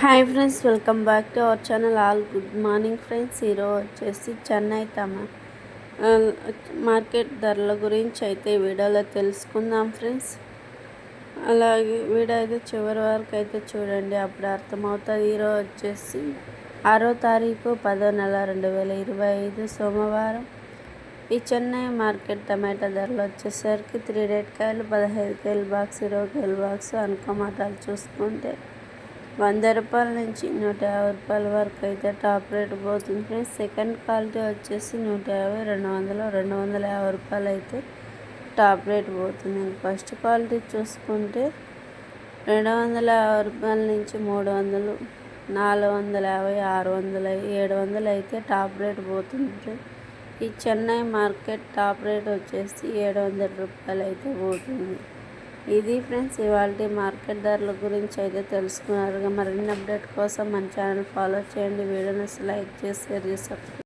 Hi friends welcome back to our channel all good morning friends ఈరోజు వచ్చేసి చెన్నై తమ. Market ధరల గురించి అయితే వీడియోలో తెలుసుకుందాం ఫ్రెండ్స్ అలాగే వీడియో అయితే చివరి వరకు అయితే చూడండి. అప్పుడు అర్థమవుతుంది. ఈరోజు వచ్చేసి ఆరో తారీఖు పదో నెల రెండు వేల ఇరవై ఐదు సోమవారం. ఈ చెన్నై మార్కెట్ టమాటా ధరలు వచ్చేసరికి త్రీ రేట్ కాయలు పదహైదు కేలు బాక్స్ ఇరవై కేలు బాక్స్ అనుకమాటాలు చూసుకుంటే వంద రూపాయల నుంచి నూట యాభై రూపాయల వరకు అయితే టాప్ రేట్ పోతుంది ఫ్రెండ్స్. సెకండ్ క్వాలిటీ వచ్చేసి నూట యాభై రెండు వందలు రెండు వందల యాభై రూపాయలు అయితే టాప్ రేట్ పోతుంది. ఫస్ట్ క్వాలిటీ చూసుకుంటే రెండు వందల యాభై రూపాయల నుంచి మూడు వందలు నాలుగు వందల యాభై ఆరు వందల ఏడు వందలు అయితే టాప్ రేట్ పోతుంది ఫ్రెండ్స్. ఈ చెన్నై మార్కెట్ టాప్ రేట్ వచ్చేసి ఏడు వందల రూపాయలు అయితే పోతుంది. ఇది ఫ్రెండ్స్ ఇవాళ మార్కెట్ ధరల గురించి అయితే తెలుసుకున్నారుగా. మరిన్ని అప్డేట్ కోసం మన ఛానల్ ఫాలో చేయండి. వీడియోని లైక్ చేసి షేర్ చేసి